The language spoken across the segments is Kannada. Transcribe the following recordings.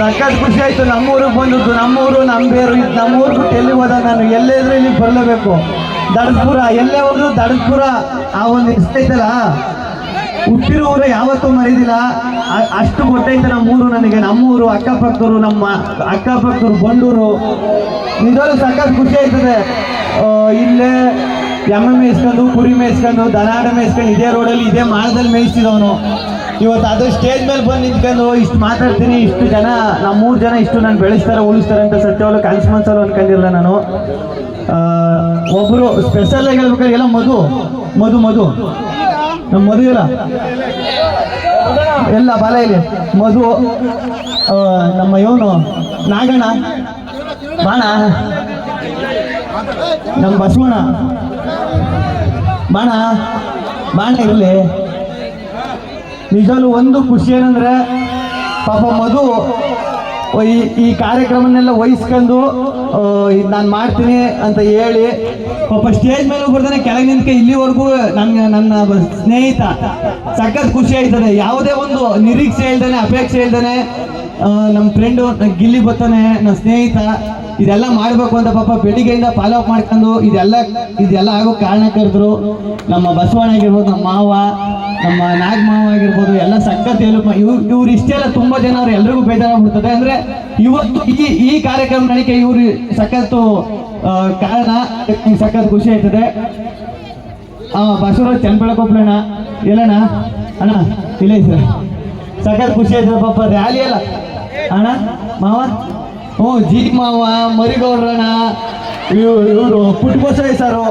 ಸಖತ್ ಖುಷಿ ಆಯ್ತು, ನಮ್ಮೂರಿಗೆ ಬಂದದ್ದು, ನಮ್ಮೂರು ನಮ್ಮ ಬೇರು ಇದು ನಮ್ಮೂರು ಬಿಟ್ಟು ಎಲ್ಲಿ ಹೋದ ನಾನು? ಎಲ್ಲೇ ಇದ್ರೆ ಇಲ್ಲಿ ಬರಲೇಬೇಕು? ದಡಪುರ ಎಲ್ಲೇ ಹೋದ್ರು ದಡದ್ಪುರ, ಆ ಒಂದು ಇಷ್ಟೈತಲ್ಲ ಹುಟ್ಟಿರೋ ಊರ ಯಾವತ್ತೂ ಮರಿದಿಲ್ಲ. ಅಷ್ಟು ಗೊತ್ತೈತೆ ನಮ್ಮೂರು ನನಗೆ. ನಮ್ಮೂರು, ಅಕ್ಕಪಕ್ಕರು, ನಮ್ಮ ಅಕ್ಕಪಕ್ಕರು, ಬಂಡೂರು. ನಿಜವಾಗ್ಲೂ ಸಖತ್ ಖುಷಿ ಆಯ್ತದೆ. ಇಲ್ಲೇ ಎಮ್ಮೆ ಮೇಯಿಸ್ಕೊಂಡು ಕುರಿ ಮೇಯಿಸ್ಕೊಂಡು ದನಾಡ ಮೇಯಿಸ್ಕೊಂಡು, ಇದೇ ರೋಡಲ್ಲಿ ಇದೇ ಮಾಳದಲ್ಲಿ ಮೇಯಿಸ್ತಿದವನು ಇವತ್ತು ಅದು ಸ್ಟೇಜ್ ಮೇಲೆ ಬಂದು ನಿಂತ್ಕೊಂಡು ಇಷ್ಟು ಮಾತಾಡ್ತೀನಿ, ಇಷ್ಟು ಜನ ನಮ್ಮ ಮೂರು ಜನ ಇಷ್ಟು ನಾನು ಬೆಳೆಸ್ತಾರೆ, ಉಳಿಸ್ತಾರೆ ಅಂತ ಸತ್ಯವಾಗ್ಲೂ ಕನಸು ಮನ್ಸಲ್ಲೂ ಅನ್ಕೊಂಡಿರಲ್ಲ ನಾನು. ಒಬ್ಬರು ಸ್ಪೆಷಲ್ ಆಗಿ ಹೇಳ್ಬೇಕಾದ್ರೆ, ಎಲ್ಲ ಮಧು ಮಧು ಮಧು. ನಮ್ಮ ಮಧು ಇಲ್ಲ. ಎಲ್ಲ ಬಾಲ ಇಲ್ಲಿ. ಮಧು ನಮ್ಮ ಇವನು, ನಾಗಣ್ಣ. ಬಾಣ. ನಮ್ಮ ಬಸವಣ್ಣ. ಬಾಣ. ಬಾಣ ಇರಲಿ. ನಿಜವೂ ಒಂದು ಖುಷಿ ಏನಂದ್ರೆ, ಪಾಪ ಮಧು ಈ ಈ ಕಾರ್ಯಕ್ರಮನೆಲ್ಲ ವಹಿಸ್ಕೊಂಡು ನಾನು ಮಾಡ್ತೀನಿ ಅಂತ ಹೇಳಿ, ಪಾಪ ಸ್ಟೇಜ್ ಮೇಲೆ ಬರ್ತಾನೆ ಕೆಳಗೆ ನಿಂತ್ಕೆ ಇಲ್ಲಿವರೆಗೂ ನನ್ನ ನನ್ನ ಸ್ನೇಹಿತ. ಸಖತ್ ಖುಷಿ ಆಯ್ತದೆ. ಯಾವುದೇ ಒಂದು ನಿರೀಕ್ಷೆ ಇಲ್ದಾನೆ, ಅಪೇಕ್ಷೆ ಹೇಳ್ದಾನೆ ನಮ್ಮ ಫ್ರೆಂಡು ಗಿಲ್ಲಿ ಬರ್ತಾನೆ ನನ್ನ ಸ್ನೇಹಿತ. ಇದೆಲ್ಲ ಮಾಡಬೇಕು ಅಂತ ಪಾಪ ಬೆಳಿಗ್ಗೆಯಿಂದ ಫಾಲೋ ಅಪ್ ಮಾಡ್ಕೊಂಡು ಇದೆಲ್ಲ ಇದೆಲ್ಲ ಆಗೋ ಕಾರಣಕರ್ತರು ನಮ್ಮ ಬಸವಣ್ಣ ಆಗಿರ್ಬೋದು, ನಮ್ಮ ಮಾವ, ನಮ್ಮ ನಾಗ್ ಮಾವ ಆಗಿರ್ಬೋದು, ಎಲ್ಲ ಸಖತ್ ಹೆಲ್ಪ್ ಇವ್ರು ಇವ್ರು ಇಷ್ಟೆಲ್ಲ ತುಂಬಾ ಜನ ಅವ್ರು ಎಲ್ರಿಗೂ ಬೇಜಾರಾಗ್ಬಿಡ್ತದೆ ಅಂದ್ರೆ ಇವತ್ತು ಈ ಈ ಕಾರ್ಯಕ್ರಮ ನಡಿಕೆ ಇವ್ರು ಸಖತ್ತು ಕಾರಣ ಸಖತ್ ಖುಷಿ ಆಯ್ತದೆ. ಆ, ಬಸವರಾಜ್ ಚನ್ನಬೆಳಕೊಪ್ಲಣ್ಣ ಇಲ್ಲಣ್ಣ ಅಣ್ಣ, ಇಲ್ಲ ಸರ್ ಸಖತ್ ಖುಷಿ ಆಯ್ತದೆ ಪಾಪ ರ್ಯಾಲಿ ಅಲ್ಲ. ಅಣ್ಣ, ಮಾವ? ಹ್ಞೂ ಜಿ ಮಾವ ಮರಿಗೌಡ್ರಣ್ಣ ಇವ್ರು ಇವರು ಪುಟ್ಟಬಸಯ್ಯ ಸರು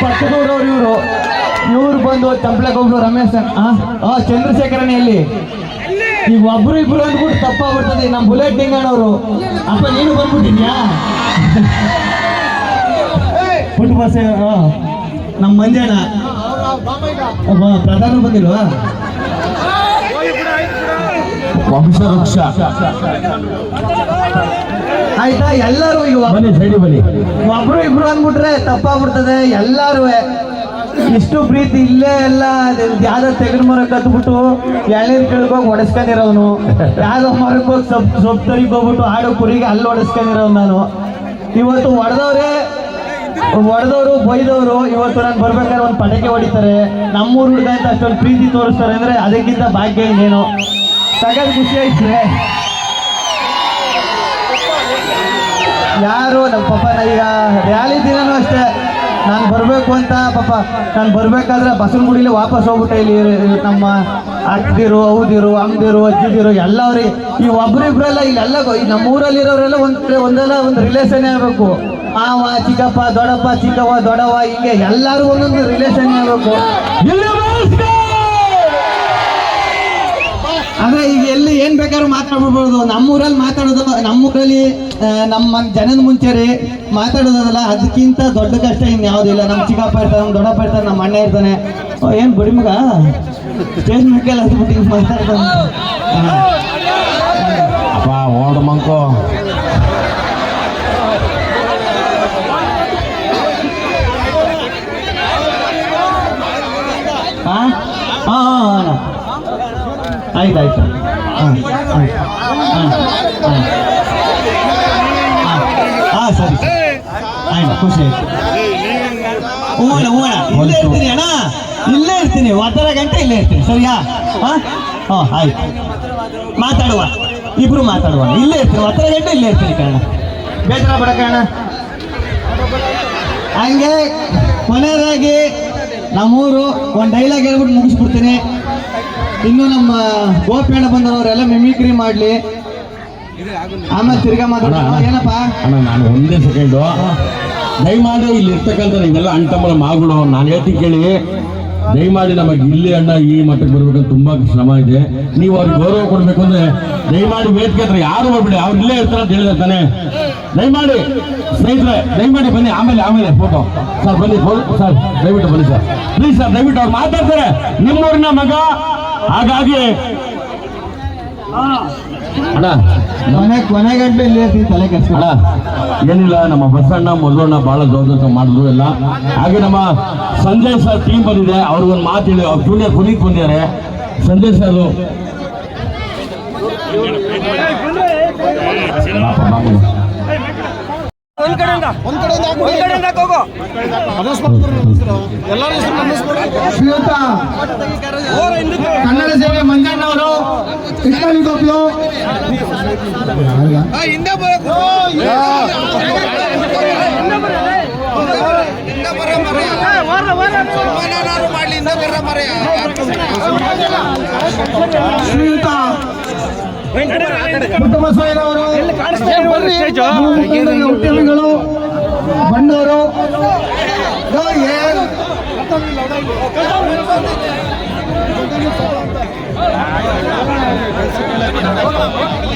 ಪಟ್ಟದೂರವ್ರು ಇವರು. ಇವ್ರು ಬಂದು ಚಂಪ್ಲಕೊಬ್ರು ರಮೇಶ್ ಹಾಂ ಹಾಂ ಚಂದ್ರಶೇಖರನೇ ಇಲ್ಲಿ. ಈಗ ಒಬ್ರು ಇಬ್ರು ಅಂದ್ಬಿಟ್ಟು ತಪ್ಪಾಗ್ಬಿಡ್ತದೆ ನಮ್ಮ ಬುಲೆಟ್ ನಿಂಗಣ್ಣವರು ಅಪ್ಪ ನೀನು ಬಂದ್ಬಿಟ್ಟಿದ್ಯಾ? ಪುಟ್ಟ ಬಸ್ ನಮ್ಮ ಮಂಜಣ್ಣ ಪ್ರಧಾನ ಬಂದಿಲ್ವಾ? ವಂಶವೃಕ್ಷ. ಆಯ್ತಾ? ಎಲ್ಲರೂ ಈಗ ಬನ್ನಿ ಸೈಡಿ ಬನ್ನಿ. ಒಬ್ರು ಇಬ್ರು ಅಂದ್ಬಿಟ್ರೆ ತಪ್ಪಾಗ್ಬಿಡ್ತದೆ ಎಲ್ಲಾರು. ಇಷ್ಟು ಪ್ರೀತಿ ಇಲ್ಲೇ ಎಲ್ಲ ಯಾವ್ದೋ ತೆಗೆದು ಮರ ಕತ್ಬಿಟ್ಟು ಎಳ್ನೀರು ಕೆಳಗೋಗಿ ಹೊಡೆಸ್ಕೊಂಡಿರೋನು ಯಾವ್ದೋ ಮರಕ್ಕೆ ಹೋಗಿ ಸೊಪ್ ಸೊಪ್ಪು ತರಿಗ್ ಹೋಗ್ಬಿಟ್ಟು ಆಡೋ ಕುರಿಗೆ ಅಲ್ಲಿ ಹೊಡೆಸ್ಕೊಂಡಿರೋನು ನಾನು. ಇವತ್ತು ಹೊಡೆದವ್ರೆ ಹೊಡೆದವರು ಬೈದವರು ಇವತ್ತು ನಾನು ಬರ್ಬೇಕಾದ್ರೆ ಒಂದು ಪಟಾಕಿ ಹೊಡಿತಾರೆ. ನಮ್ಮೂರು ಹುಡುಗ ಅಂತ ಅಷ್ಟೊಂದು ಪ್ರೀತಿ ತೋರಿಸ್ತಾರೆ ಅಂದ್ರೆ ಅದಕ್ಕಿಂತ ಭಾಗ್ಯ ಇನ್ನೇನು. ಸಗದ್ ಖುಷಿ ಆಯ್ತದೆ ಯಾರು ನಮ್ಮ ಪಾಪ ಈಗ ರ್ಯಾಲಿ ದಿನನೂ ಅಷ್ಟೇ. ನಾನು ಬರಬೇಕು ಅಂತ ಪಾಪ, ನಾನು ಬರಬೇಕಾದ್ರೆ ಬಸವನಗುಡಿಲಿ ವಾಪಸ್ ಹೋಗ್ಬಿಟ್ಟೆ ಇಲ್ಲಿ ನಮ್ಮ ಅಕ್ಕದಿರು ಅವ್ದಿರು ಅಮ್ಮದಿರು ಅಜ್ಜಿದಿರು, ಎಲ್ಲವ್ರಿ. ಈ ಒಬ್ರಿಬ್ರೆಲ್ಲ ಇಲ್ಲೆಲ್ಲ ನಮ್ಮ ಊರಲ್ಲಿ ನಮ್ಮ ಊರಲ್ಲಿರೋರೆಲ್ಲ ಒಂದು ಕಡೆ ಒಂದೆಲ್ಲ, ಒಂದು ರಿಲೇಷನ್ ಆಗಬೇಕು. ಮಾವ, ಚಿಕ್ಕಪ್ಪ, ದೊಡ್ಡಪ್ಪ, ಚಿಕ್ಕವ್ವ ದೊಡ್ಡವ ಹಿಂಗೆ ಎಲ್ಲರೂ ಒಂದೊಂದು ರಿಲೇಷನ್ ಆಗಬೇಕು. ಅಂದ್ರೆ ಈಗ ಎಲ್ಲಿ ಏನ್ ಬೇಕಾದ್ರೂ ಮಾತಾಡ್ಬಿಡ್ಬೋದು. ನಮ್ಮೂರಲ್ಲಿ ಮಾತಾಡೋದು, ನಮ್ಮೂರಲ್ಲಿ ನಮ್ಮ ಜನದ ಮುಂಚೆ ರೀ ಮಾತಾಡೋದಲ್ಲ, ಅದಕ್ಕಿಂತ ದೊಡ್ಡ ಕಷ್ಟ ಇನ್ಯಾವುದೂ ಇಲ್ಲ. ನಮ್ಮ ಚಿಕ್ಕಪ್ಪ ಇರ್ತಾರೆ ನಮ್ಮ ದೊಡ್ಡಪ್ಪ ಇರ್ತಾರೆ ನಮ್ಮ ಅಣ್ಣ ಇರ್ತಾನೆ. ಏನ್ ಬಿಡಿ ಮಗ? ಸ್ಟೇಜ್ ಮೇಲೆ ಹತ್ಬಿಟ್ಟು ಮಾತಾಡ್ತಾನೆ? ಓಡು ಮಂಕೋ ಹಾ ಹಾ ಆಯ್ತು ಆಯ್ತು ಹಾಂ ಆಯ್ತು ಹಾಂ ಸರಿ ಆಯ್ತು ಖುಷಿ ಆಯ್ತು. ಹ್ಞೂ ಅಣ್ಣ ಇಲ್ಲೇ ಇರ್ತೀನಿ ಅಣ್ಣ. ಇಲ್ಲೇ ಇರ್ತೀನಿ ಒಂದರ ಗಂಟೆ ಇಲ್ಲೇ ಇರ್ತೀನಿ ಸರಿಯಾ? ಹಾಂ? ಹಾಂ ಆಯ್ತು. ಮಾತಾಡುವ ಇಬ್ರು ಮಾತಾಡುವ. ಇಲ್ಲೇ ಇರ್ತೀನಿ ಒಂದರ ಗಂಟೆ ಇಲ್ಲೇ ಇರ್ತೀನಿ ಕಣ ಬೇಸರ ಬಡ ಕಣ ಹಂಗೆ ಕೊನೆಯದಾಗಿ ನಮ್ಮೂರು ಒಂದು ಡೈಲಾಗ್ ಹೇಳ್ಬಿಟ್ಟು ಮುಗಿಸ್ಬಿಡ್ತೀನಿ. ಇನ್ನು ನಮ್ಮ ಗೋಪಿಯಣ್ಣ ಬಂದವರೆಲ್ಲ ಮಿಮಿಕ್ರಿ ಮಾಡ್ಲಿ. ಆಮೇಲೆ ತಿರ್ಗಾ ಮಾತಾಡೋಣ. ಏನಪ್ಪ? ಅಣ್ಣ ನಾನು ಒಂದೇ ಸೆಕೆಂಡು. ದಯಮಾಡಿ ಇಲ್ಲಿ ಇರ್ತಕ್ಕಂಥ ನೀವೆಲ್ಲ ಅಣ್ಣ ಮಾಗಳು ನಾನು ಹೇಳ್ತೀನಿ ಕೇಳಿ. ದಯಮಾಡಿ ನಮಗೆ ಇಲ್ಲಿ ಅಣ್ಣ ಈ ಮಟ್ಟಕ್ಕೆ ಬರ್ಬೇಕಂತ ತುಂಬಾ ಶ್ರಮ ಇದೆ. ನೀವು ಅವ್ರಿಗೆ ಗೌರವ ಕೊಡ್ಬೇಕು ಅಂದ್ರೆ ದಯಮಾಡಿ ವೇದಿಕೆ ಹತ್ರ ಯಾರು ಬರ್ಬೇಡಿ ಅವ್ರು ಇಲ್ಲೇ ಇರ್ತಾರೆ ಅಂತ ಹೇಳಿದ್ರೆ ತಾನೆ. ದಯಮಾಡಿ ಸ್ನೇಹಿತರೆ ದಯಮಾಡಿ ಬನ್ನಿ. ಆಮೇಲೆ ಆಮೇಲೆ ಫೋಟೋ ಸರ್ ಬನ್ನಿ ಸರ್ ದಯವಿಟ್ಟು ಬನ್ನಿ ಸರ್. ಪ್ಲೀಸ್ ಸರ್ ದಯವಿಟ್ಟು ಅವ್ರು ಮಾತಾಡ್ತಾರೆ. ನಿಮ್ಮೂರಿನ ಮಗ ಹಾಗಾಗಿ ಅಣ್ಣ ಕೊನೆ ಗಂಟೆ ಇಲ್ಲೇ ತಲೆ ಕೆಡ್ಸ್ಕೊಳ ಅಣ್ಣ ಏನಿಲ್ಲ ನಮ್ಮ ಬಸಣ್ಣ ಮೊದಲಣ್ಣ ಬಹಳ ದೊಡ್ಡ ಮಾಡಿದ್ರು ಎಲ್ಲ. ಹಾಗೆ ನಮ್ಮ ಸಂಜಯ್ ಸರ್ ಟೀಮ್ ಬಂದಿದೆ ಅವ್ರಿಗೊಂದು ಮಾತು ಹೇಳಿ ಅವ್ರು ಜೂನಿಯರ್ ಕುನಿಗೆ ಬಂದಿದ್ದಾರೆ ಸಂಜಯ್ ಸರ್ ಒಂದ್ ಕಡೆಯಿಂದ ಒಂದ್ ಕಡೆಯಿಂದ ಶ್ರೀಯುತ ಕನ್ನಡ ಸೇವೆ ಮಂಜಣ್ಣ ಅವರು ಗೋಪಿಯು. ಹಿಂದೆ ಶ್ರೀಯುತ. ಹುಟ್ಟಿಗಳು ಬಂಡವರು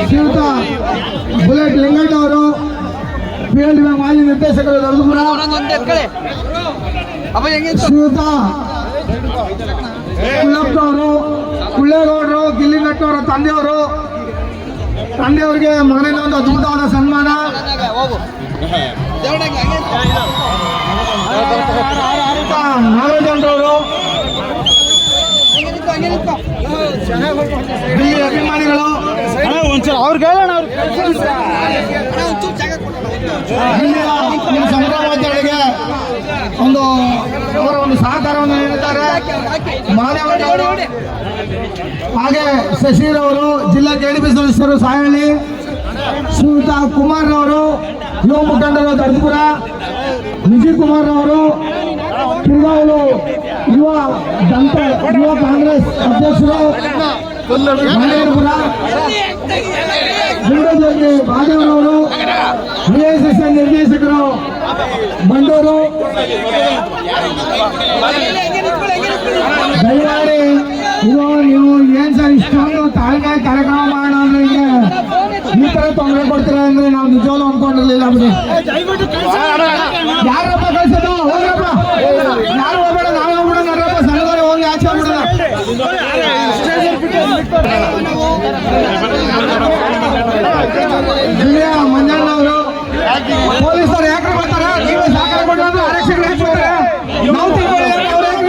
ಶ್ರೀಯುತ ಬುಲೆಟ್ ಲಿಂಗಣ್ಣ ಅವರು ಪಿ ಎಲ್ ಡಿ ಮಾಜಿ ನಿರ್ದೇಶಕರು ದೊಡ್ಡಪುರ ಶ್ರೀಯುತ ಕುಳ್ಳಪ್ಪನವರು ಕುಳ್ಳೇಗೌಡರು ಗಿಲ್ಲಿನಟ್ಟವರ ತಂದೆಯವರು ತಂದೆಯವರಿಗೆ ಮಗನಿಂದ ಒಂದು ಅದ್ಭುತವಾದ ಸನ್ಮಾನ. ನಾಗರಾಜನವರು ಗಿಲ್ಲಿ ಅಭಿಮಾನಿಗಳು. ಅವ್ರಿಗೆ ಹೇಳೋಣ ಸಂಭ್ರಮಾಚರಣೆಗೆ ಒಂದು ಅವರ ಒಂದು ಸಹಕಾರವನ್ನು ನೀಡುತ್ತಾರೆ ಮಾದೇವಣ್ಣವರು ಹಾಗೆ ಶಶಿರವರು ಜಿಲ್ಲಾ ಕೆಡಿಪಿ ಸದಸ್ಯರು ಸಾಯಳ್ಳಿ ಶ್ರೀಯುತ ಕುಮಾರ್ ಅವರು, ಯುವ ಮುಖಂಡರು ದರ್ಪುರ ವಿಜಯ್ ಕುಮಾರ್ ಅವರು ಯುವ ದಂತ, ಯುವ ಕಾಂಗ್ರೆಸ್ ಅಧ್ಯಕ್ಷರು ಗುಂಡಜಲ್ಲಿ ಬಾದೇವರವರು ವಿಎಸ್ಎಸ್ ನಿರ್ದೇಶಕರು ಬಂಡೂರು ದಯಮಾಡಿ, ಇದು ನೀವು ಏನ್ ಸರ್ ಇಷ್ಟೊಂದು ತಾಳ್ಮೆ ಕಾರ್ಯಕ್ರಮ ಮಾಡೋಣ ಅಂದ್ರೆ ಈ ತರ ತೊಂದರೆ ಕೊಡ್ತೀರಾ ಅಂದ್ರೆ ನಾವು ನಿಜವಾಗ್ಲೂ ಅನ್ಕೊಂಡಿರ್ಲಿಲ್ಲ ಬಿಡಿ. ಜಿಲ್ಲೆಯ ಮಂಜಣ್ಣ ಅವರು, ಪೊಲೀಸರು ಯಾಕೆ ಬರ್ತಾರ? ನೀವೇ ಸಹಕಾರ ಕೊಟ್ಟರೆ ಆರಕ್ಷಕರು ಯಾಕೆ ಬರ್ತಾರೆ? ನಾವು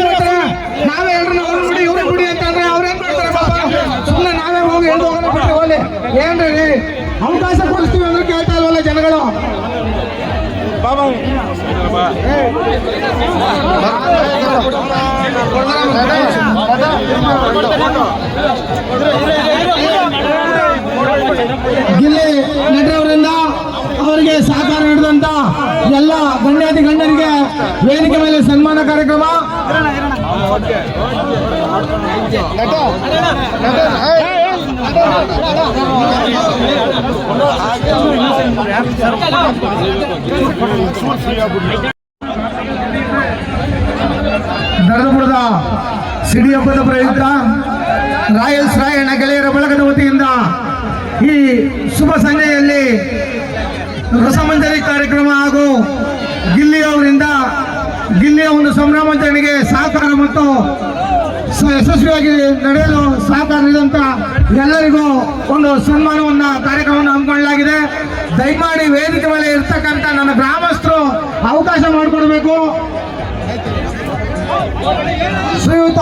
ಯಾಕೆ ನಾವೇ ಹೇಳ್ರಿ ಅವ್ರು ಬಿಡಿ ಇವ್ರು ಬಿಡಿ ಸುಮ್ಮನೆ ನಾವೇ ಹೋಗಿ ಹೇಳ್ದು ಹೋಗೋಣ ಬಿಟ್ಟು ಹೋಗ್ಲಿ. ಏನ್ರಿ ಅವಕಾಶ ಕೊಡಿಸ್ತೀವಿ ಅಂದ್ರೆ ಕೇಳ್ತಾ ಇಲ್ವಲ್ಲ ಜನಗಳು? ಗಿಲ್ಲಿ ನಟರವರಿಂದ ಅವರಿಗೆ ಸಹಕಾರ ನೀಡಿದಂತ ಎಲ್ಲ ಗಣ್ಯಾತಿ ಗಣ್ಯರಿಗೆ ವೇದಿಕೆ ಮೇಲೆ ಸನ್ಮಾನ ಕಾರ್ಯಕ್ರಮ. ನರದಪುರದ ಸಿಡಿ ಹಬ್ಬದ ಪ್ರಯುಕ್ತ ರಾಯಲ್ಸ್ ರಾಯಣ್ಣ ಗೆಳೆಯರ ಬಳಗದ ವತಿಯಿಂದ ಈ ಶುಭ ಸಂಜೆಯಲ್ಲಿ ರಸಮಂಜರಿ ಕಾರ್ಯಕ್ರಮ ಹಾಗೂ ಗಿಲ್ಲಿ ಅವರಿಂದ ಗಿಲ್ಲಿಯ ಒಂದು ಸಂಭ್ರಮಾಚರಣೆಗೆ ಸಹಕಾರ ಮತ್ತು ಯಶಸ್ವಿಯಾಗಿ ನಡೆಯಲು ಸಹಕಾರ ನೀಡಿದಂತ ಎಲ್ಲರಿಗೂ ಒಂದು ಸನ್ಮಾನವನ್ನ ಕಾರ್ಯಕ್ರಮವನ್ನು ಹಮ್ಮಿಕೊಳ್ಳಲಾಗಿದೆ. ದಯಮಾಡಿ ವೇದಿಕೆ ಮೇಲೆ ಇರ್ತಕ್ಕಂಥ ನನ್ನ ಗ್ರಾಮಸ್ಥರು ಅವಕಾಶ ಮಾಡಿಕೊಡ್ಬೇಕು. ಶ್ರೀಯುತ